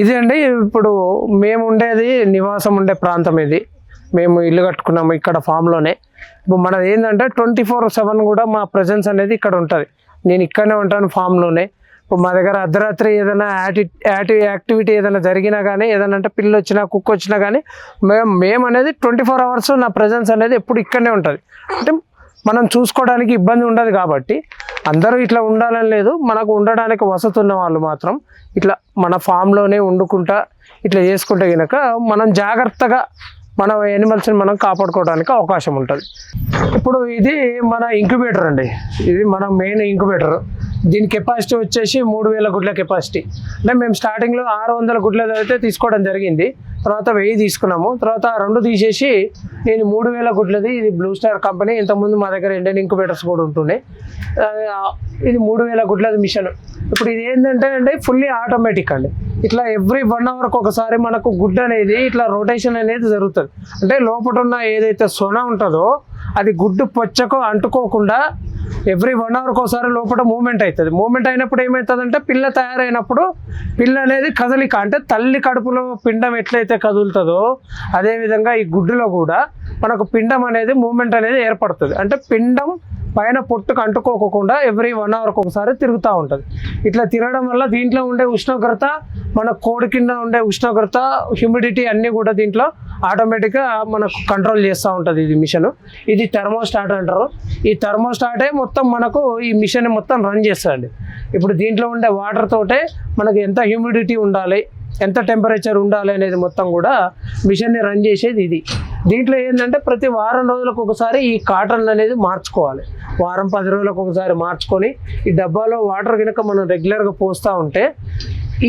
ఇది అండి ఇప్పుడు మేము ఉండేది నివాసం ఉండే ప్రాంతం ఇది. మేము ఇల్లు కట్టుకున్నాము ఇక్కడ ఫామ్లోనే ఇప్పుడు మనది ఏంటంటే ట్వంటీ ఫోర్ సెవెన్ కూడా మా ప్రజెన్స్ అనేది ఇక్కడ ఉంటుంది. నేను ఇక్కడనే ఉంటాను ఫామ్లోనే ఇప్పుడు మా దగ్గర అర్ధరాత్రి ఏదైనా యాటి యాటి యాక్టివిటీ ఏదైనా జరిగినా కానీ ఏదైనా అంటే పిల్లు వచ్చినా కుక్క వచ్చినా కానీ మేము మేము అనేది ట్వంటీ ఫోర్ అవర్స్ నా ప్రజెన్స్ అనేది ఎప్పుడు ఇక్కడనే ఉంటుంది. అంటే మనం చూసుకోవడానికి ఇబ్బంది ఉండదు కాబట్టి అందరూ ఇట్లా ఉండాలని లేదు మనకు ఉండడానికి వసతి ఉన్న వాళ్ళు మాత్రం ఇట్లా మన ఫామ్లోనే వండుకుంటా ఇట్లా చేసుకుంటే కనుక మనం జాగ్రత్తగా మన యానిమల్స్ని మనం కాపాడుకోవడానికి అవకాశం ఉంటుంది. ఇప్పుడు ఇది మన ఇంక్యుబేటర్ అండి. ఇది మన మెయిన్ ఇంక్యుబేటర్ దీని కెపాసిటీ వచ్చేసి మూడు వేల గుడ్ల కెపాసిటీ అంటే మేము స్టార్టింగ్లో ఆరు వందల గుడ్లది అయితే తీసుకోవడం జరిగింది. తర్వాత వెయ్యి తీసుకున్నాము. తర్వాత రెండు తీసేసి నేను మూడు వేల గుడ్లది ఇది బ్లూ స్టార్ కంపెనీ ఇంతకుముందు మా దగ్గర ఇండియన్ ఇంక్యుబేటర్స్ కూడా ఉంటుండే. ఇది మూడు వేల గుడ్లది మిషన్ ఇప్పుడు ఇది ఏంటంటే అండి ఫుల్లీ ఆటోమేటిక్ అండి. ఇట్లా ఎవ్రీ వన్ అవర్కి ఒకసారి మనకు గుడ్ అనేది ఇట్లా రొటేషన్ అనేది జరుగుతుంది. అంటే లోపల ఉన్న ఏదైతే సొన ఉంటుందో అది గుడ్డు పొచ్చకు అంటుకోకుండా ఎవ్రీ వన్ అవర్కి ఒకసారి లోపల మూమెంట్ అవుతుంది. మూమెంట్ అయినప్పుడు ఏమవుతుందంటే పిల్ల తయారైనప్పుడు పిల్ల అనేది కదలిక అంటే తల్లి కడుపులో పిండం ఎట్లయితే కదులుతుందో అదేవిధంగా ఈ గుడ్డులో కూడా మనకు పిండం అనేది మూమెంట్ అనేది ఏర్పడుతుంది. అంటే పిండం పైన పొట్టుకు అంటుకోకుండా ఎవ్రీ వన్ అవర్కి ఒకసారి తిరుగుతూ ఉంటుంది. ఇట్లా తిరగడం వల్ల దీంట్లో ఉండే ఉష్ణోగ్రత మన కోడి కింద ఉండే ఉష్ణోగ్రత హ్యూమిడిటీ అన్నీ కూడా దీంట్లో ఆటోమేటిక్గా మనకు కంట్రోల్ చేస్తూ ఉంటుంది ఇది మిషన్. ఇది థర్మోస్టాట్ అంటారు. ఈ థర్మోస్టాటే మొత్తం మనకు ఈ మిషన్ మొత్తం రన్ చేస్తుంది ఇప్పుడు దీంట్లో ఉండే వాటర్ తోటే మనకు ఎంత హ్యూమిడిటీ ఉండాలి ఎంత టెంపరేచర్ ఉండాలి అనేది మొత్తం కూడా మిషన్ని రన్ చేసేది ఇది. దీంట్లో ఏంటంటే ప్రతి వారం రోజులకు ఒకసారి ఈ కాటన్ అనేది మార్చుకోవాలి. వారం పది రోజులకు ఒకసారి మార్చుకొని ఈ డబ్బాలో వాటర్ కనుక మనం రెగ్యులర్గా పోస్తూ ఉంటే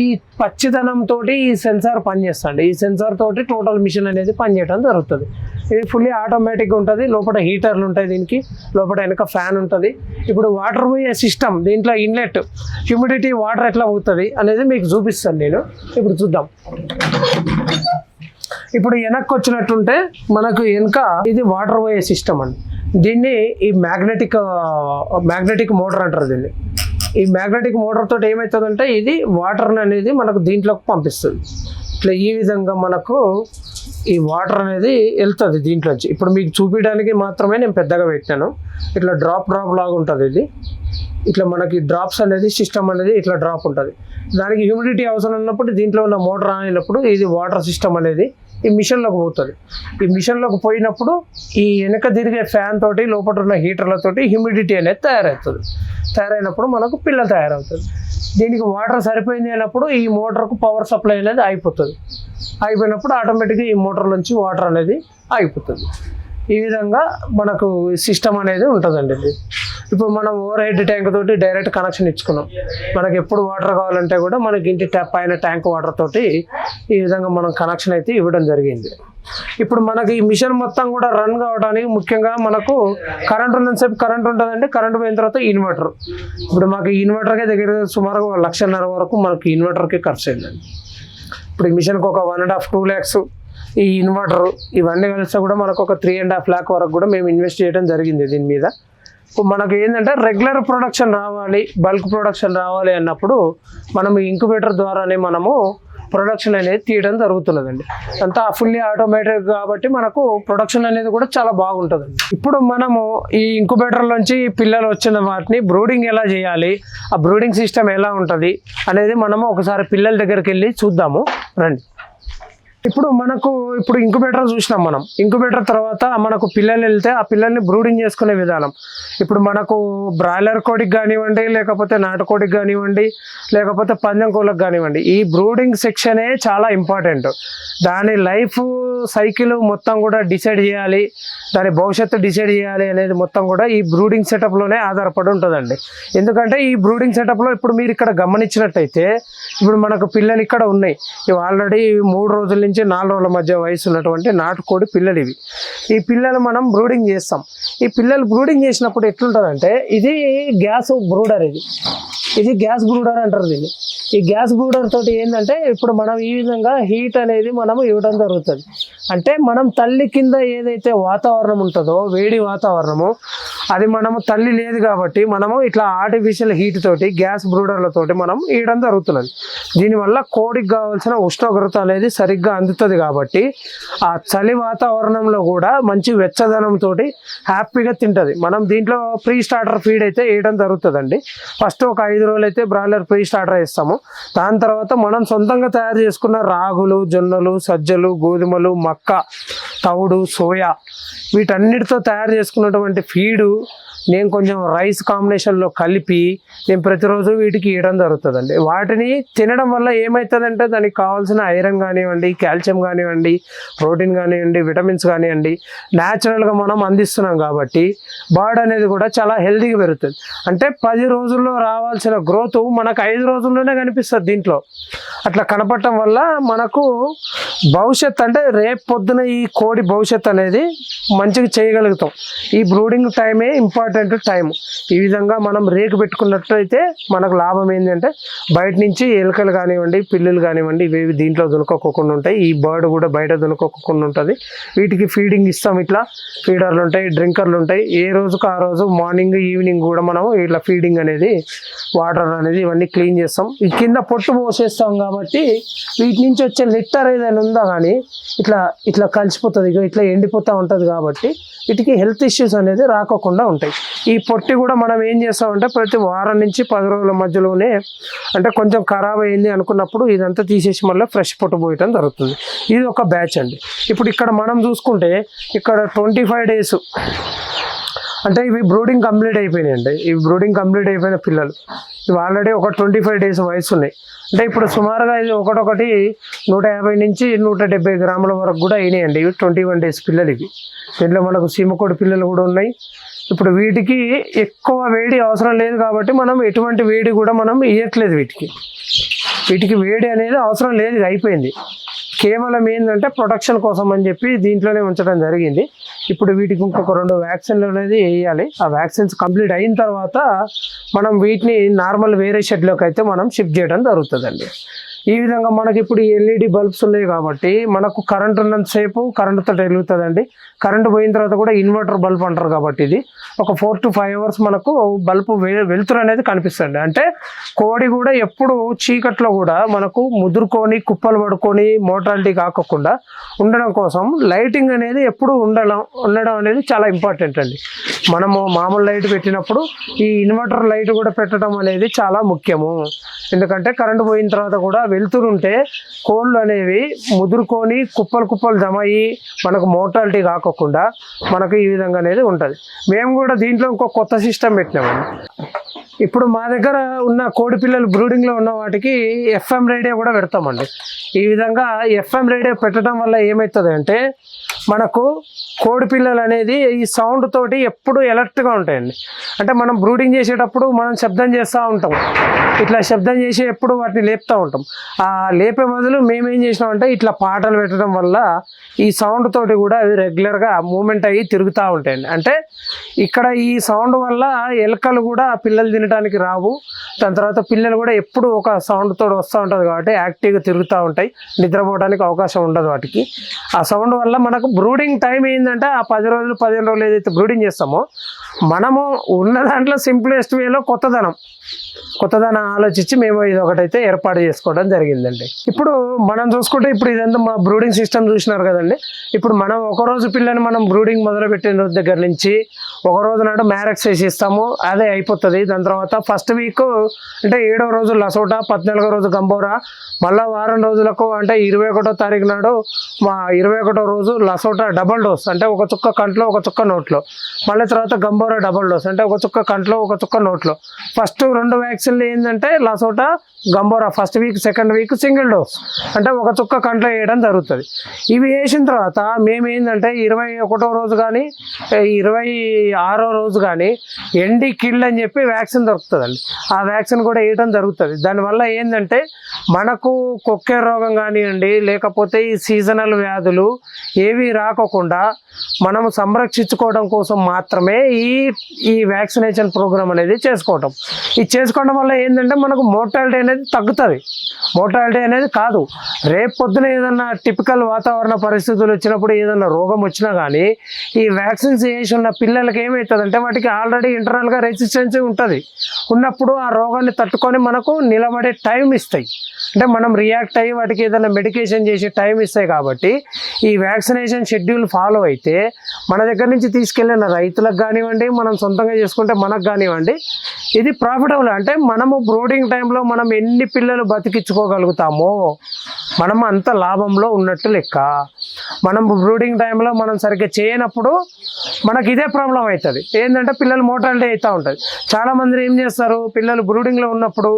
ఈ పచ్చిదనంతో ఈ సెన్సార్ పనిచేస్తుంది ఈ సెన్సార్ తోటి టోటల్ మిషన్ అనేది పనిచేయడం జరుగుతుంది. ఇది ఫుల్లీ ఆటోమేటిక్గా ఉంటుంది. లోపల హీటర్లు ఉంటాయి దీనికి. లోపల వెనక ఫ్యాన్ ఉంటుంది. ఇప్పుడు వాటర్ పోయే సిస్టమ్ దీంట్లో ఇన్లెట్ హ్యూమిడిటీ వాటర్ ఎట్లా పోతుంది అనేది మీకు చూపిస్తాను నేను. ఇప్పుడు చూద్దాం. ఇప్పుడు వెనక్కి వచ్చినట్టుంటే మనకు వెనక ఇది వాటర్ పోయే సిస్టమ్ అండి. దీన్ని ఈ మ్యాగ్నెటిక్ మ్యాగ్నెటిక్ మోటార్ అంటారు దీన్ని. ఈ మ్యాగ్నెటిక్ మోటార్ తోటి ఏమవుతుందంటే ఇది వాటర్ అనేది మనకు దీంట్లోకి పంపిస్తుంది. ఇట్లా ఈ విధంగా మనకు ఈ వాటర్ అనేది వెళ్తుంది దీంట్లోంచి. ఇప్పుడు మీకు చూపించడానికి మాత్రమే నేను పెద్దగా పెట్టాను. ఇట్లా డ్రాప్ డ్రాప్ లాగా ఉంటుంది ఇది. ఇట్లా మనకి డ్రాప్స్ అనేది సిస్టమ్ అనేది ఇట్లా డ్రాప్ ఉంటుంది. దానికి హ్యూమిడిటీ అవసరం ఉన్నప్పుడు దీంట్లో ఉన్న మోటార్ ఆన్ ఇది వాటర్ సిస్టమ్ అనేది ఈ మిషన్లోకి పోతుంది. ఈ మిషన్లోకి పోయినప్పుడు ఈ వెనక తిరిగే ఫ్యాన్ తోటి లోపల ఉన్న హీటర్లతోటి హ్యూమిడిటీ అనేది తయారవుతుంది. తయారైనప్పుడు మనకు పిల్ల తయారవుతుంది. దీనికి వాటర్ సరిపోయింది అయినప్పుడు ఈ మోటార్కు పవర్ సప్లై అనేది అయిపోతుంది. అయిపోయినప్పుడు ఆటోమేటిక్గా ఈ మోటార్ నుంచి వాటర్ అనేది ఆగిపోతుంది. ఈ విధంగా మనకు సిస్టమ్ అనేది ఉంటుందండి ఇది. ఇప్పుడు మనం ఓవర్ హెడ్ ట్యాంక్ తోటి డైరెక్ట్ కనెక్షన్ ఇచ్చుకున్నాం. మనకి ఎప్పుడు వాటర్ కావాలంటే కూడా మనకి ఇంటి ట్యాప్ పైన ట్యాంక్ వాటర్ తోటి ఈ విధంగా మనం కనెక్షన్ అయితే ఇవ్వడం జరిగింది. ఇప్పుడు మనకి ఈ మిషన్ మొత్తం కూడా రన్ కావడానికి ముఖ్యంగా మనకు కరెంట్ ఉన్నంతసేపు కరెంట్ ఉంటుందండి. కరెంట్ పోయిన తర్వాత ఇన్వర్టర్. ఇప్పుడు మాకు ఇన్వర్టర్కే దగ్గర సుమారుగా ఒక లక్షన్నర వరకు మనకి ఇన్వర్టర్కే ఖర్చు అయిందండి. ఇప్పుడు ఈ మిషన్కి ఒక one and half two lakhs ఈ ఇన్వర్టర్ ఇవన్నీ కలిస్తే కూడా మనకు ఒక త్రీ అండ్ హాఫ్ ల్యాక్ వరకు కూడా మేము ఇన్వెస్ట్ చేయడం జరిగింది దీని మీద. మనకు ఏంటంటే రెగ్యులర్ ప్రొడక్షన్ రావాలి బల్క్ ప్రొడక్షన్ రావాలి అన్నప్పుడు మనం ఇంక్యుబేటర్ ద్వారానే మనము ప్రొడక్షన్ అనేది తీయడం జరుగుతున్నదండి. అంతా ఫుల్లీ ఆటోమేటెడ్ కాబట్టి మనకు ప్రొడక్షన్ అనేది కూడా చాలా బాగుంటుందండి. ఇప్పుడు మనము ఈ ఇంక్యుబేటర్ నుంచి పిల్లలు వచ్చిన వాటిని బ్రూడింగ్ ఎలా చేయాలి ఆ బ్రూడింగ్ సిస్టమ్ ఎలా ఉంటుంది అనేది మనము ఒకసారి పిల్లల దగ్గరికి వెళ్ళి చూద్దాము. రండి. ఇప్పుడు మనకు ఇప్పుడు ఇంక్యుబేటర్ చూసినాం మనం. ఇంక్యుబేటర్ తర్వాత మనకు పిల్లలు వెళ్తే ఆ పిల్లల్ని బ్రూడింగ్ చేసుకునే విధానం. ఇప్పుడు మనకు బ్రాయిలర్ కోడికి కానివ్వండి లేకపోతే నాటుకోడికి కానివ్వండి లేకపోతే పందెం కోళ్ళకి కానివ్వండి ఈ బ్రూడింగ్ సెక్షనే చాలా ఇంపార్టెంట్ దాని లైఫ్ సైకిల్ మొత్తం కూడా డిసైడ్ చేయాలి. దాని భవిష్యత్తు డిసైడ్ చేయాలి అనేది మొత్తం కూడా ఈ బ్రూడింగ్ సెటప్లోనే ఆధారపడి ఉంటుందండి. ఎందుకంటే ఈ బ్రూడింగ్ సెటప్లో ఇప్పుడు మీరు ఇక్కడ గమనించినట్టయితే ఇప్పుడు మనకు పిల్లలు ఇక్కడ ఉన్నాయి. ఇవి ఆల్రెడీ మూడు రోజుల నుంచి నాలుగు రోజుల మధ్య వయసు ఉన్నటువంటి నాటుకోడి పిల్లలు ఇవి ఈ పిల్లలు మనం బ్రూడింగ్ చేస్తాం. ఈ పిల్లలు బ్రూడింగ్ చేసినప్పుడు ఎట్లుంటుందంటే ఇది గ్యాస్ బ్రూడర్ ఇది. ఇది గ్యాస్ బ్రూడర్ అంటారు దీన్ని. ఈ గ్యాస్ బ్రూడర్ తోటి ఏంటంటే ఇప్పుడు మనం ఈ విధంగా హీట్ అనేది మనం ఇవ్వడం జరుగుతుంది. అంటే మనం తల్లి కింద ఏదైతే వాతావరణం ఉంటుందో వేడి వాతావరణము అది మనము తల్లి లేదు కాబట్టి మనము ఇట్లా ఆర్టిఫిషియల్ హీట్ తోటి గ్యాస్ బ్రూడర్లతోటి మనం ఇవ్వడం జరుగుతున్నది. దీనివల్ల కోడికి కావాల్సిన ఉష్ణోగ్రత అనేది సరిగ్గా అందుతుంది కాబట్టి ఆ చలి వాతావరణంలో కూడా మంచి వెచ్చదనంతో హ్యాపీగా తింటుంది. మనం దీంట్లో ప్రీ స్టార్టర్ ఫీడ్ అయితే వేయడం జరుగుతుందండి. ఫస్ట్ ఒక ఐదు రోజులు అయితే బ్రాయిలర్ ప్రీ స్టార్టర్ వేస్తాము. దాని తర్వాత మనం సొంతంగా తయారు చేసుకున్న రాగులు జొన్నలు సజ్జలు గోధుమలు మక్క తవుడు సోయా వీటన్నిటితో తయారు చేసుకున్నటువంటి ఫీడు నేను కొంచెం రైస్ కాంబినేషన్లో కలిపి నేను ప్రతిరోజు వీటికి ఇవ్వడం జరుగుతుందండి. వాటిని తినడం వల్ల ఏమవుతుందంటే దానికి కావాల్సిన ఐరన్ కానివ్వండి కాల్షియం కానివ్వండి ప్రోటీన్ కానివ్వండి విటమిన్స్ కానివ్వండి న్యాచురల్గా మనం అందిస్తున్నాం కాబట్టి బాడీ అనేది కూడా చాలా హెల్దీగా పెరుగుతుంది. అంటే పది రోజుల్లో రావాల్సిన గ్రోత్ మనకు ఐదు రోజుల్లోనే కనిపిస్తుంది దీంట్లో. అట్లా కనపడటం వల్ల మనకు భవిష్యత్ అంటే రేపు పొద్దున ఈ కోడి భవిష్యత్ అనేది మంచిగా చేయగలుగుతాం. ఈ బ్రూడింగ్ టైమే ఇంపార్టెంట్. టైం ఈ విధంగా మనం రేకు పెట్టుకున్నట్లయితే మనకు లాభం ఏంటంటే బయట నుంచి ఎలుకలు కానివ్వండి పిల్లులు కానివ్వండి ఇవి దీంట్లో దునుకోకుండా ఉంటాయి. ఈ బర్డ్ కూడా బయట దునుకోకుండా ఉంటుంది. వీటికి ఫీడింగ్ ఇస్తాం ఇట్లా. ఫీడర్లు ఉంటాయి డ్రింకర్లు ఉంటాయి. ఏ రోజుకు ఆ రోజు మార్నింగ్ ఈవినింగ్ కూడా మనం ఇట్లా ఫీడింగ్ అనేది వాటర్ అనేది ఇవన్నీ క్లీన్ చేస్తాం. ఈ కింద పొట్టు పోసేస్తాం కాబట్టి వీటి నుంచి వచ్చే లిట్టర్ ఏదైనా ఉందా కానీ ఇట్లా ఇట్లా కలిసిపోతుంది. ఇట్లా ఎండిపోతూ ఉంటుంది కాబట్టి వీటికి హెల్త్ ఇష్యూస్ అనేది రాకోకుండా ఉంటాయి. ఈ పొట్టి కూడా మనం ఏం చేస్తామంటే ప్రతి వారం నుంచి పది రోజుల మధ్యలోనే అంటే కొంచెం ఖరాబ్ అయింది అనుకున్నప్పుడు ఇదంతా తీసేసి మళ్ళీ ఫ్రెష్ పొట్టు పోయటం జరుగుతుంది. ఇది ఒక బ్యాచ్ అండి. ఇప్పుడు ఇక్కడ మనం చూసుకుంటే ఇక్కడ ట్వంటీ ఫైవ్ డేస్ అంటే ఇవి బ్రూడింగ్ కంప్లీట్ అయిపోయినాయి అండి ఇవి బ్రూడింగ్ కంప్లీట్ అయిపోయిన పిల్లలు. ఇవి ఆల్రెడీ ఒక ట్వంటీ ఫైవ్ డేస్ వయసు ఉన్నాయి. అంటే ఇప్పుడు సుమారుగా ఇది ఒకటొకటి నూట యాభై నుంచి నూట డెబ్బై గ్రాముల వరకు కూడా అయినాయండి. ఇవి ట్వంటీ వన్ డేస్ పిల్లలు ఇవి. దీంట్లో మనకు సీమకోడి పిల్లలు కూడా ఉన్నాయి. ఇప్పుడు వీటికి ఎక్కువ వేడి అవసరం లేదు కాబట్టి మనం ఎటువంటి వేడి కూడా మనం ఇవ్వట్లేదు వీటికి. వీటికి వేడి అనేది అవసరం లేదు అయిపోయింది. కేవలం ఏంటంటే ప్రొటెక్షన్ కోసం అని చెప్పి దీంట్లోనే ఉంచడం జరిగింది. ఇప్పుడు వీటికి ఇంకొక రెండు వ్యాక్సిన్లు అనేది వేయాలి. ఆ వ్యాక్సిన్స్ కంప్లీట్ అయిన తర్వాత మనం వీటిని నార్మల్ వేరే షెడ్లోకి అయితే మనం షిఫ్ట్ చేయడం జరుగుతుందండి. ఈ విధంగా మనకి ఇప్పుడు ఎల్ఈడి బల్బ్స్ ఉన్నాయి కాబట్టి మనకు కరెంట్ ఉన్నంతసేపు కరెంటుతో వెలుగుతుందండి కరెంట్ పోయిన తర్వాత కూడా ఇన్వర్టర్ బల్బ్ అంటారు కాబట్టి ఇది. ఒక ఫోర్ టు ఫైవ్ అవర్స్ మనకు బల్బ్ వెలుతురు అనేది కనిపిస్తుంది. అంటే కోడి కూడా ఎప్పుడు చీకట్లో కూడా మనకు ముదురుకొని కుప్పలు పడుకొని మోటాలిటీ కాకుండా ఉండడం కోసం లైటింగ్ అనేది ఎప్పుడు ఉండడం ఉండడం అనేది చాలా ఇంపార్టెంట్ అండి. మనము మామూలు లైట్ పెట్టినప్పుడు ఈ ఇన్వర్టర్ లైట్ కూడా పెట్టడం అనేది చాలా ముఖ్యము. ఎందుకంటే కరెంట్ పోయిన తర్వాత కూడా వెళ్తుంటే ఉంటే కోళ్ళు అనేవి ముదురుకొని కుప్పలు కుప్పలు జమ అయ్యి మనకు మోటాలిటీ కాకోకుండా మనకు ఈ విధంగా అనేది ఉంటుంది. మేము కూడా దీంట్లో ఇంకో కొత్త సిస్టమ్ పెట్టినామండి. ఇప్పుడు మా దగ్గర ఉన్న కోడి పిల్లలు బ్రూడింగ్లో ఉన్న వాటికి ఎఫ్ఎం రేడియో కూడా పెడతామండి. ఈ విధంగా ఎఫ్ఎం రేడియో పెట్టడం వల్ల ఏమవుతుంది అంటే మనకు కోడి పిల్లలు అనేది ఈ సౌండ్ తోటి ఎప్పుడు ఎలర్ట్గా ఉంటాయండి. అంటే మనం బ్రూడింగ్ చేసేటప్పుడు మనం శబ్దం చేస్తూ ఉంటాం. ఇట్లా శబ్దం చేసి ఎప్పుడు వాటిని లేపుతూ ఉంటాం. ఆ లేపే బదులు మేమేం చేసినామంటే ఇట్లా పాటలు పెట్టడం వల్ల ఈ సౌండ్ తోటి కూడా అవి రెగ్యులర్గా మూమెంట్ అయ్యి తిరుగుతూ ఉంటాయండి. అంటే ఇక్కడ ఈ సౌండ్ వల్ల ఎలకలు కూడా పిల్లలు తినడానికి రావు. దాని తర్వాత పిల్లలు కూడా ఎప్పుడు ఒక సౌండ్ తోటి వస్తూ ఉంటుంది కాబట్టి యాక్టివ్గా తిరుగుతూ ఉంటాయి. నిద్రపోవడానికి అవకాశం ఉండదు వాటికి. ఆ సౌండ్ వల్ల మనకు బ్రూడింగ్ టైం ఏంటంటే ఆ పది రోజులు పదిహేను రోజులు ఏదైతే బ్రూడింగ్ చేస్తామో మనము ఉన్న దాంట్లో సింప్లెస్ట్ వేలో కొత్తదనం. కొత్తదనం ఆలోచించి మేము ఇది ఒకటైతే ఏర్పాటు చేసుకోవడం జరిగిందండి. ఇప్పుడు మనం చూసుకుంటే ఇప్పుడు ఇదంతా మా బ్రూడింగ్ సిస్టమ్ చూసినారు కదండి. ఇప్పుడు మనం ఒక రోజు పిల్లని మనం బ్రూడింగ్ మొదలుపెట్టిన రోజు దగ్గర నుంచి ఒక రోజు నాడు మ్యారక్స్ వేసి ఇస్తాము అదే అయిపోతుంది. దాని తర్వాత ఫస్ట్ వీక్ అంటే ఏడో రోజు లసోటా పద్నాలుగో రోజు గంబోరా మళ్ళా వారం రోజులకు అంటే ఇరవై ఒకటో తారీఖు నాడు మా ఇరవై ఒకటో రోజు లసోటా డబల్ డోస్ అంటే ఒక చుక్క కంట్లో ఒక చుక్క నోట్లో. మళ్ళీ తర్వాత గంబోరా డబల్ డోస్ అంటే ఒక చుక్క కంట్లో ఒక చుక్క నోట్లో. ఫస్ట్ రెండు వ్యాక్సిన్లు ఏంటంటే LaSota Gumboro first week second week single dose అంటే ఒక చుక్క కంట్లో వేయడం జరుగుతుంది. ఇవి వేసిన తర్వాత మేము ఏంటంటే ఇరవై ఒకటో రోజు కానీ ఇరవై ఆరో రోజు కానీ ఎండి కిల్ అని చెప్పి వ్యాక్సిన్ దొరుకుతుందండి. ఆ వ్యాక్సిన్ కూడా వేయడం జరుగుతుంది. దానివల్ల ఏంటంటే మనకు కొక్కే రోగం కానివ్వండి లేకపోతే ఈ సీజనల్ వ్యాధులు ఏవి రాకోకుండా మనము సంరక్షించుకోవడం కోసం మాత్రమే ఈ ఈ వ్యాక్సినేషన్ ప్రోగ్రామ్ అనేది చేసుకోవటం. ఇది చేసుకోవడం వల్ల ఏంటంటే మనకు మోర్టాలిటీ అనేది అనేది తగ్గుతుంది. మోటాలిటీ అనేది కాదు. రేపు పొద్దున ఏదన్నా టిపికల్ వాతావరణ పరిస్థితులు వచ్చినప్పుడు ఏదన్నా రోగం వచ్చినా కానీ ఈ వ్యాక్సిన్స్ వేసి ఉన్న పిల్లలకి ఏమవుతుందంటే వాటికి ఆల్రెడీ ఇంటర్నల్గా రెసిస్టెన్స్ ఉంటుంది. ఉన్నప్పుడు ఆ రోగాన్ని తట్టుకొని మనకు నిలబడే టైం ఇస్తాయి. అంటే మనం రియాక్ట్ అయ్యి వాటికి ఏదైనా మెడికేషన్ చేసి టైం ఇస్తాయి కాబట్టి ఈ వ్యాక్సినేషన్ షెడ్యూల్ ఫాలో అయితే మన దగ్గర నుంచి తీసుకెళ్ళిన రైతులకు కానివ్వండి మనం సొంతంగా చేసుకుంటే మనకు కానివ్వండి ఇది ప్రాఫిటబుల్ అంటే మనము బ్రోడింగ్ టైంలో మనం ఎన్ని పిల్లలు బతికించుకోగలుగుతామో మనం అంత లాభంలో ఉన్నట్టు లెక్క. మనం బ్రూడింగ్ టైంలో మనం సరిగ్గా చేయనప్పుడు మనకి ఇదే ప్రాబ్లం అవుతుంది ఏంటంటే పిల్లలు మోటాలిటీ అవుతూ ఉంటుంది. చాలామంది ఏం చేస్తారు? పిల్లలు బ్రూడింగ్లో ఉన్నప్పుడు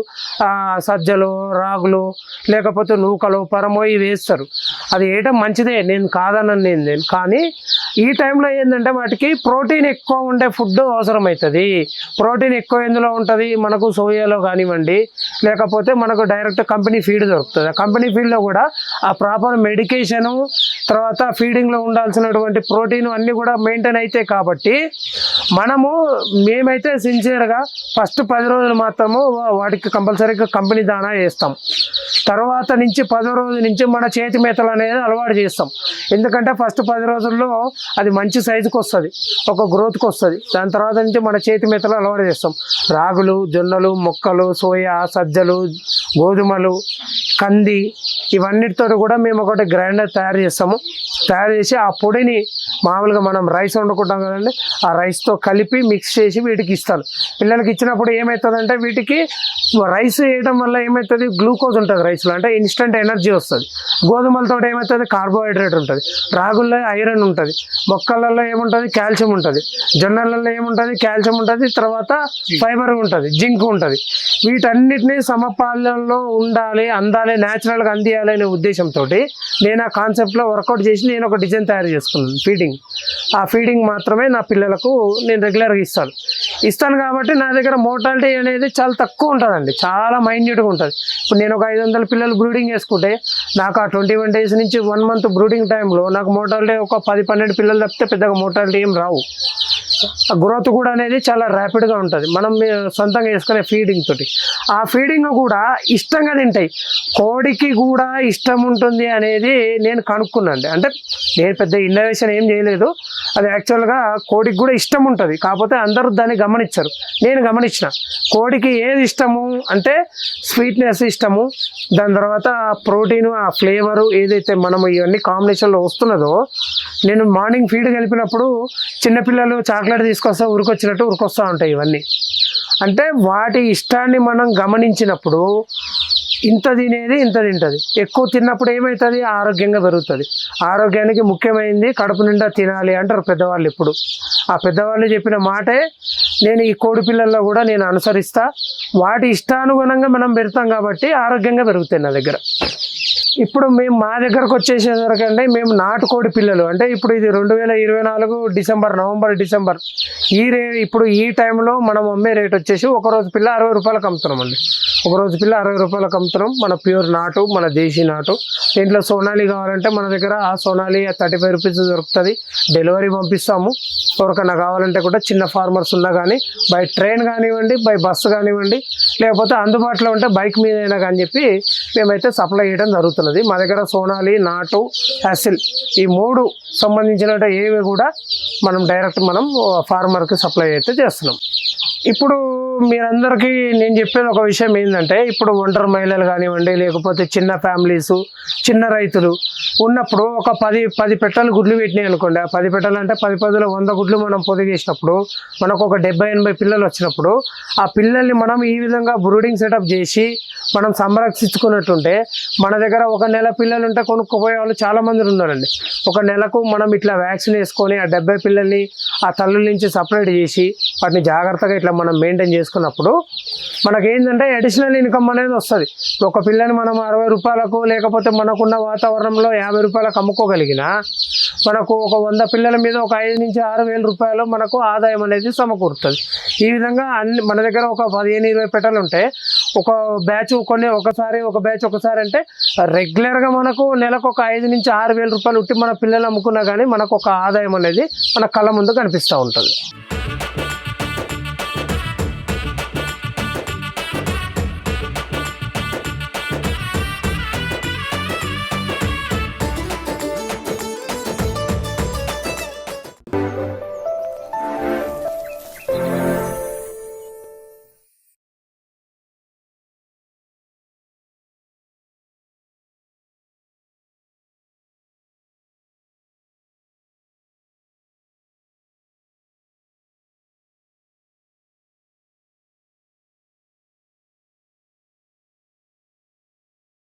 సజ్జలు రాగులు లేకపోతే నూకలు పరమో ఇవి వేస్తారు. అది వేయటం మంచిదే. నేను కాదనని నేను నేను. కానీ ఈ టైంలో ఏంటంటే వాటికి ప్రోటీన్ ఎక్కువ ఉండే ఫుడ్ అవసరం అవుతుంది ప్రోటీన్ ఎక్కువ ఎందులో ఉంటుంది? మనకు సోయాలో కానివ్వండి లేకపోతే మనకు డైరెక్ట్ కంపెనీ ఫీడ్ దొరుకుతుంది. కంపెనీ ఫీడ్లో కూడా ఆ ప్రాపర్ మెడికేషను తర్వాత ఫీడింగ్లో ఉండాల్సినటువంటి ప్రోటీన్ అన్నీ కూడా మెయింటైన్ అవుతాయి కాబట్టి మనము మేమైతే సిన్సియర్గా ఫస్ట్ పది రోజులు మాత్రము వాటికి కంపల్సరీగా కంపెనీ దానా వేస్తాం. తర్వాత నుంచి పదో రోజు నుంచి మన చేతి మేతలు అనేది అలవాటు చేస్తాం. ఎందుకంటే ఫస్ట్ పది రోజుల్లో అది మంచి సైజుకి వస్తుంది ఒక గ్రోత్కి వస్తుంది. దాని తర్వాత నుంచి మన చేతి మేతలు అలవాటు చేస్తాం. రాగులు జొన్నలు మొక్కలు సోయా సజ్జలు గోధుమలు కంది ఇవన్నిటితో కూడా మేము ఒకటి గ్రైండర్ తయారు చేస్తాము. తయారు చేసి ఆ పొడిని మామూలుగా మనం రైస్ వండుకుంటాం కదండి ఆ రైస్తో కలిపి మిక్స్ చేసి వీటికి ఇస్తాను పిల్లలకి ఇచ్చినప్పుడు ఏమవుతుందంటే వీటికి రైస్ వేయడం వల్ల ఏమవుతుంది గ్లూకోజ్ ఉంటుంది రైస్లో అంటే ఇన్స్టెంట్ ఎనర్జీ వస్తుంది. గోధుమలతో ఏమవుతుంది కార్బోహైడ్రేట్ ఉంటుంది. రాగుల్లో ఐరన్ ఉంటుంది. మొక్కలలో ఏముంటుంది? కాల్షియం ఉంటుంది. జొన్నలలో ఏముంటుంది? కాల్షియం ఉంటుంది. తర్వాత ఫైబర్ ఉంటుంది. జింక్ ఉంటుంది. వీటన్నిటిని సమపాలనలో ఉండాలి అందాలి న్యాచురల్గా అందియాలి అనే ఉద్దేశంతో నేను ఆ కాన్సెప్ట్లో వర్కౌట్ చేసి నేను ఒక డిజైన్ తయారు చేసుకున్నాను. ఫీడింగ్ ఆ ఫీడింగ్ మాత్రమే నా పిల్లలకు నేను రెగ్యులర్గా ఇస్తాను. ఇస్తాను కాబట్టి నా దగ్గర మోటాలిటీ అనేది చాలా తక్కువ ఉంటుందండి. చాలా మైన్యూట్గా ఉంటుంది. ఇప్పుడు నేను ఒక ఐదు వందల పిల్లలు బ్రూడింగ్ చేసుకుంటే నాకు ఆ ట్వంటీ వన్ డేస్ నుంచి వన్ మంత్ బ్రూడింగ్ టైంలో నాకు మోటాలిటీ ఒక పది పన్నెండు పిల్లలు తప్పితే పెద్దగా మోటాలిటీ ఏం రావు. గ్రోత్ కూడా అనేది చాలా ర్యాపిడ్గా ఉంటుంది. మనం సొంతంగా వేసుకునే ఫీడింగ్ తోటి. ఆ ఫీడింగ్ కూడా ఇష్టంగా తింటాయి. కోడికి కూడా ఇష్టం ఉంటుంది అనేది నేను కనుక్కున్నాను. అంటే నేను పెద్ద ఇన్నోవేషన్ ఏం చేయలేదు. అది యాక్చువల్గా కోడికి కూడా ఇష్టం ఉంటుంది. కాకపోతే అందరూ దాన్ని గమనించరు. నేను గమనించిన. కోడికి ఏది ఇష్టము అంటే స్వీట్నెస్ ఇష్టము. దాని తర్వాత ఆ ప్రోటీన్ ఆ ఫ్లేవరు ఏదైతే మనము ఇవన్నీ కాంబినేషన్లో వస్తున్నదో నేను మార్నింగ్ ఫీడ్ కలిపినప్పుడు చిన్నపిల్లలు చాక్లెట్ తీసుకొస్తా ఉరికొచ్చినట్టు ఉరికొస్తూ ఉంటాయి ఇవన్నీ. అంటే వాటి ఇష్టాన్ని మనం గమనించినప్పుడు ఇంత తినేది ఇంత తింటుంది. ఎక్కువ తిన్నప్పుడు ఏమవుతుంది ఆరోగ్యంగా పెరుగుతుంది. ఆరోగ్యానికి ముఖ్యమైనది కడుపు నిండా తినాలి అంటారు పెద్దవాళ్ళు ఇప్పుడు ఆ పెద్దవాళ్ళు చెప్పిన మాటే నేను ఈ కోడి పిల్లల్లో కూడా నేను అనుసరిస్తా. వాటి ఇష్టానుగుణంగా మనం పెడతాం కాబట్టి ఆరోగ్యంగా పెరుగుతాయి నా దగ్గర. ఇప్పుడు మేము మా దగ్గరకు వచ్చేసేసరికంటే మేము నాటుకోడి పిల్లలు. అంటే ఇప్పుడు ఇది రెండు వేల ఇరవై నాలుగు డిసెంబర్ నవంబర్ డిసెంబర్. ఈ రే ఇప్పుడు ఈ టైంలో మనం అమ్మే రేట్ వచ్చేసి ఒక రోజు పిల్ల అరవై రూపాయలకు అమ్ముతున్నాం ఒకరోజు ఒక రోజు పిల్ల అరవై రూపాయలకు అమ్ముతున్నాం. మన ప్యూర్ నాటు మన దేశీ నాటు. దీంట్లో సోనాలి కావాలంటే మన దగ్గర ఆ సోనాలి థర్టీ ఫైవ్ రూపీస్ దొరుకుతుంది. డెలివరీ పంపిస్తాము. ఎవరికన్నా కావాలంటే కూడా చిన్న ఫార్మర్స్ ఉన్నా కానీ బై ట్రైన్ కానివ్వండి బై బస్సు కానివ్వండి లేకపోతే అందుబాటులో ఉంటే బైక్ మీద అయినా కానీ చెప్పి మేమైతే సప్లై చేయడం జరుగుతున్నది. మా దగ్గర సోనాలి నాటు యాసిల్ ఈ మూడు సంబంధించిన ఏవి కూడా మనం డైరెక్ట్ మనం ఫార్మర్కి సప్లై అయితే చేస్తున్నాం. ఇప్పుడు మీరందరికీ నేను చెప్పేది ఒక విషయం ఏంటంటే ఇప్పుడు ఒంటరి మహిళలు కానివ్వండి లేకపోతే చిన్న ఫ్యామిలీస్ చిన్న రైతులు ఉన్నప్పుడు ఒక పది పది పెట్టలు గుడ్లు పెట్టినాయి అనుకోండి. ఆ పది పెట్టలు అంటే పది పదిలో వంద గుడ్లు మనం పొదిగేసినప్పుడు మనకు ఒక డెబ్బై ఎనభై పిల్లలు వచ్చినప్పుడు ఆ పిల్లల్ని మనం ఈ విధంగా బ్రూడింగ్ సెటప్ చేసి మనం సంరక్షించుకున్నట్టుంటే మన దగ్గర ఒక నెల పిల్లలు ఉంటే కొనుక్కోపోయే వాళ్ళు చాలా మంది ఉన్నారండి. ఒక నెలకు మనం ఇట్లా వ్యాక్సిన్ వేసుకొని ఆ డెబ్బై పిల్లల్ని ఆ తల్లుల నుంచి సపరేట్ చేసి వాటిని జాగ్రత్తగా ఇట్లా మనం మెయింటైన్ చేసుకున్నప్పుడు మనకి ఏంటంటే అడిషనల్ ఇన్కమ్ అనేది వస్తుంది. ఒక పిల్లని మనం అరవై రూపాయలకు లేకపోతే మనకున్న వాతావరణంలో యాభై రూపాయలకు అమ్ముకోగలిగినా మనకు ఒక వంద పిల్లల మీద ఒక ఐదు నుంచి ఆరు వేల రూపాయలు మనకు ఆదాయం అనేది సమకూరుతుంది. ఈ విధంగా అన్ని మన దగ్గర ఒక పదిహేను ఇరవై పెట్టలు ఉంటాయి ఒక బ్యాచ్ కొన్ని ఒకసారి ఒక బ్యాచ్ ఒకసారి అంటే రెగ్యులర్గా మనకు నెలకు ఒక ఐదు నుంచి ఆరు వేల రూపాయలు ఉట్టి మన పిల్లలు అమ్ముకున్నా కానీ మనకు ఒక ఆదాయం అనేది మన కళ్ళ ముందు కనిపిస్తూ ఉంటుంది.